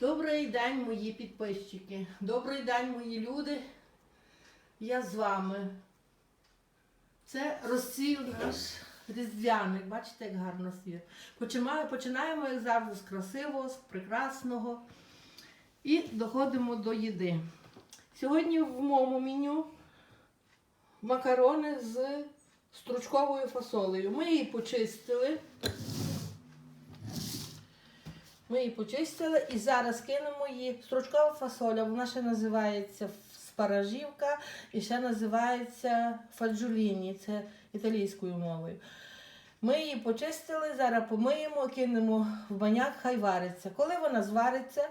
Добрий день, мої підписчики. Добрий день, мої люди. Я з вами. Це розсіл наш різдвяний. Бачите, як гарно світ. Починаємо, як завжди, з красивого, з прекрасного. І доходимо до їди. Сьогодні в моєму меню макарони з стручковою фасолею. Ми її почистили. Ми її почистили і зараз кинемо її. Стручкова фасоля, вона ще називається спаражівка і ще називається фаджоліні, це італійською мовою. Ми її почистили, зараз помиємо, кинемо в баняк, хай вариться. Коли вона звариться,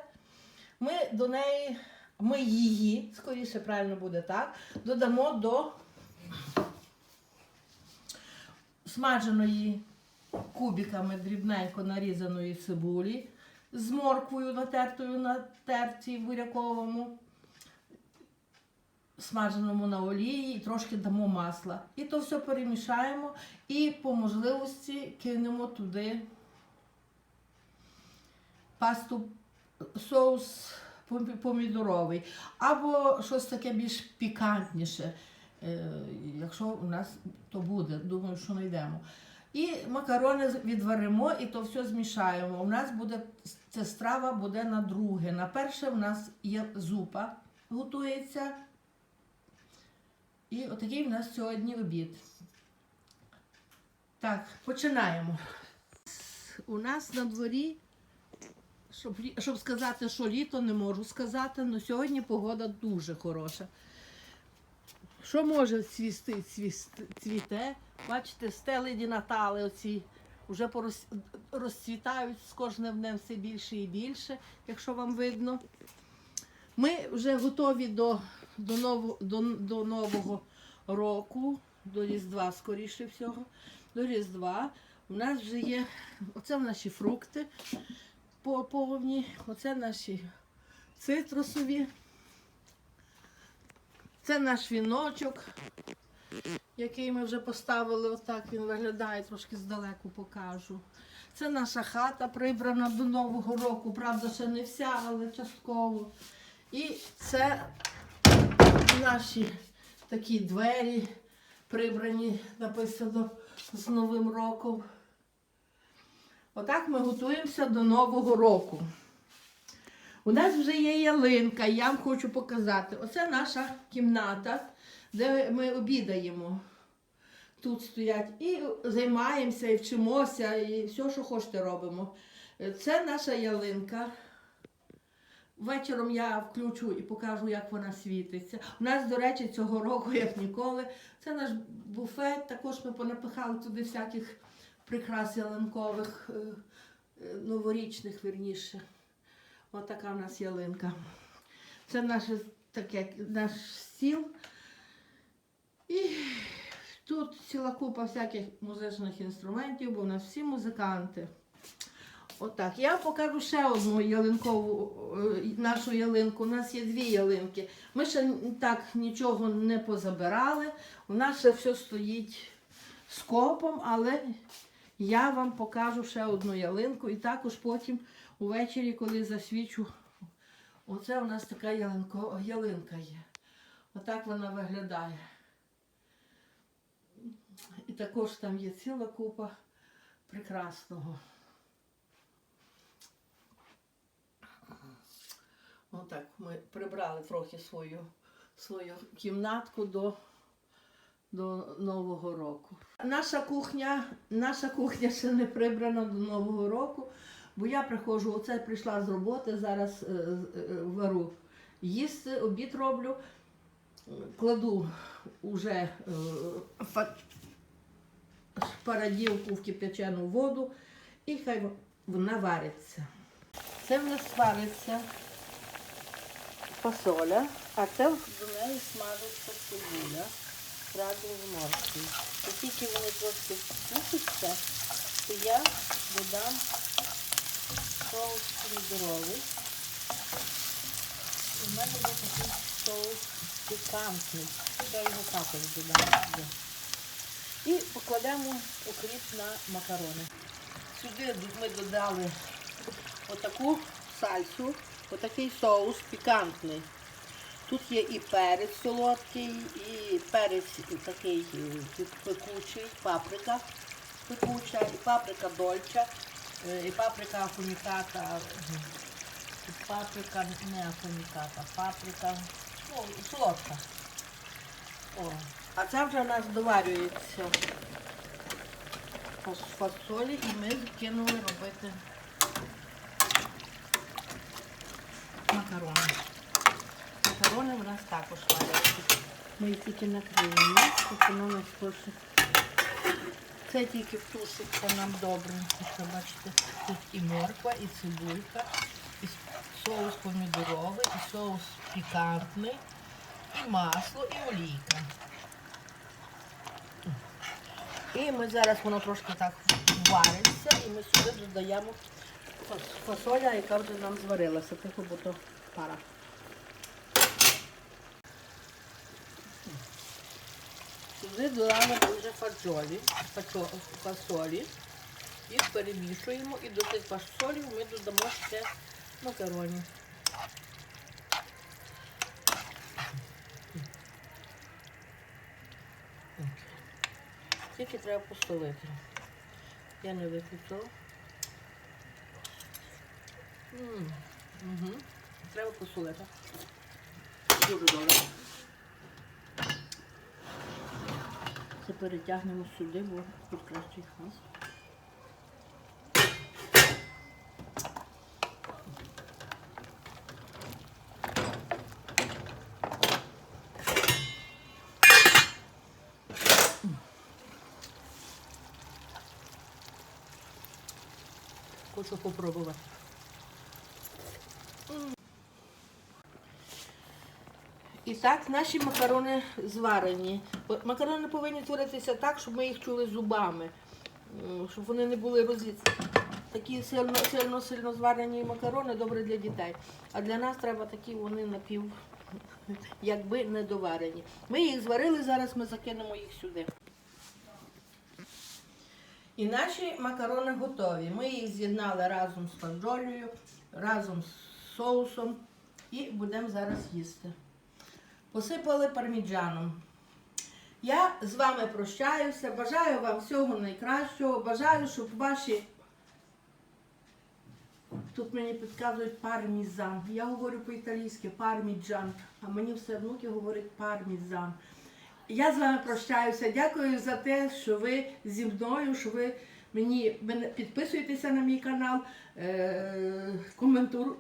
ми до неї, ми її, скоріше правильно буде так, додамо до смаженої кубиками дрібненько нарізаної цибулі з морквою натертою на терці буряковому, смаженому на олії і трошки дамо масла. І то все перемішаємо і по можливості кинемо туди пасту, соус помідоровий. Або щось таке більш пікантніше. е, Якщо у нас то буде, думаю, що знайдемо. І макарони відваримо і то все змішаємо. У нас буде ця страва буде на друге. На перше в нас є зупа готується. І отакий в нас сьогодні обід. Так, починаємо. У нас на дворі, щоб, щоб сказати, що літо не можу сказати, але сьогодні погода дуже хороша. Що може цвісти, цвіте? Бачите, стеледі Натали оці вже порос... розцвітають з кожним днем все більше і більше, якщо вам видно. Ми вже готові до, до, нового, до, до нового року, до Різдва, скоріше всього. До Різдва. У нас вже є оце наші фрукти по- повні, оце наші цитрусові. Це наш віночок, який ми вже поставили, отак він виглядає, трошки здалеку покажу. Це наша хата прибрана до Нового року, правда, ще не вся, але частково. І це наші такі двері прибрані, написано з Новим роком. Отак ми готуємося до Нового року. У нас вже є ялинка, я вам хочу показати. Оце наша кімната, де ми обідаємо. Тут стоять і займаємося, і вчимося, і все, що хочете, робимо. Це наша ялинка. Вечором я включу і покажу, як вона світиться. У нас, до речі, цього року, як ніколи, це наш буфет. Також ми понапихали туди всяких прикрас ялинкових, е, е, новорічних, вірніше. Ось така в нас ялинка. Це наше таке, наш стіл. І тут ціла купа всяких музичних інструментів, бо в нас всі музиканти. Отак. Я покажу ще одну ялинкову е, нашу ялинку. У нас є дві ялинки. Ми ще так нічого не позабирали. У нас ще все стоїть скопом, але я вам покажу ще одну ялинку і також потім увечері, коли засвічу. Оце у нас така ялинко, ялинка є. Отак вона виглядає. І також там є ціла купа прекрасного. Отак ми прибрали трохи свою, свою кімнатку до, до Нового року. Наша кухня, наша кухня ще не прибрана до Нового року, бо я приходжу, оце прийшла з роботи, зараз е, е, вару їсти, обід роблю, кладу уже е, фа- в кип'ячену воду і хай вона вариться. Це в нас вариться фасоля, а це до неї смажиться цибуля разом з морквою. І тільки вони трошки спустяться, то я додам соус помідоровий. У мене є такий соус пікантний. Я його також додам. І покладемо окріп на макарони. Сюди ми додали отаку сальсу Отакий соус пікантний. Тут є і перець солодкий, і перець такий е, пекучий, паприка пекуча, і паприка дольча, і паприка афуміката, е, паприка не афуміката, паприка ну, солодка. О. А це вже у нас доварюється фасолі і ми кинули робити макарони. Макарони в нас також варяться. Ми їх тільки накриємо, не скорше. Це тільки втушиться нам добре. Що бачите, тут і морква, і цибулька, і соус помідоровий, і соус пікантний, і масло, і олійка. І ми зараз воно трошки так вариться, і ми сюди додаємо фасоля, яка вже нам зварилася, тихо, бо то пара. Сюди додаємо вже фаджолі, фасолі. Їх перемішуємо і до цих фасолів ми додамо ще макароні. Тільки треба посолити. Я не виключила. Угу. Треба посолити. Дуже добре. Це перетягнемо сюди, бо тут кращий хас. Хочу попробувати. І так, наші макарони зварені. Макарони повинні творитися так, щоб ми їх чули зубами, щоб вони не були розлі... Такі сильно, сильно, зварені макарони добре для дітей. А для нас треба такі вони напів, якби недоварені. Ми їх зварили, зараз ми закинемо їх сюди. І наші макарони готові. Ми їх з'єднали разом з фаджолею, разом з соусом і будемо зараз їсти. Посипали парміджаном. Я з вами прощаюся. Бажаю вам всього найкращого. Бажаю, щоб ваші. Тут мені підказують пармізан. Я говорю по-італійськи парміджан, а мені все внуки говорять пармізан. Я з вами прощаюся. Дякую за те, що ви зі мною, що ви мені підписуєтеся на мій канал, е,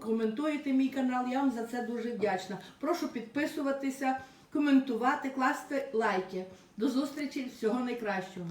коментуєте мій канал. Я вам за це дуже вдячна. Прошу підписуватися, коментувати, класти лайки. До зустрічі, всього найкращого.